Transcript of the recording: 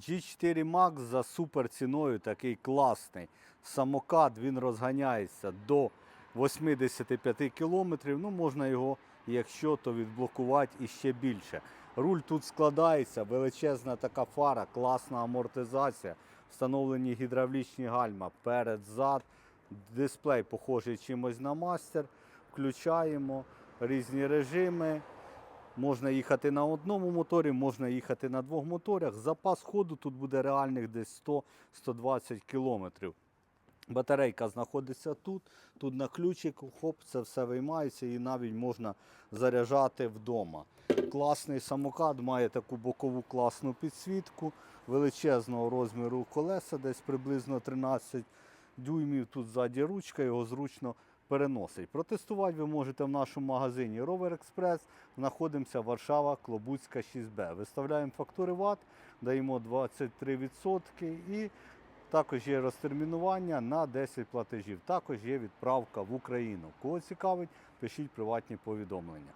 G4 Max за супер ціною такий класний. Самокат він розганяється до 85 км. Ну, можна його, якщо, то відблокувати і ще більше. Руль тут складається, величезна така фара, класна амортизація, встановлені гідравлічні гальма перед, зад. Дисплей похожий чимось на мастер. Включаємо різні режими. Можна їхати на одному моторі, можна їхати на двох моторах. Запас ходу тут буде реальних десь 100-120 кілометрів. Батарейка знаходиться тут, тут на ключику, хоп, це все виймається і навіть можна заряджати вдома. Класний самокат має таку бокову класну підсвітку, величезного розміру колеса, десь приблизно 13 дюймів. Тут ззаді ручка, його зручно переносить. Протестувати ви можете в нашому магазині Rover Express. Знаходимося Варшава, Клобуцька, 6Б. Виставляємо фактури ВАТ, даємо 23% і також є розтермінування на 10 платежів. Також є відправка в Україну. Кого цікавить, пишіть приватні повідомлення.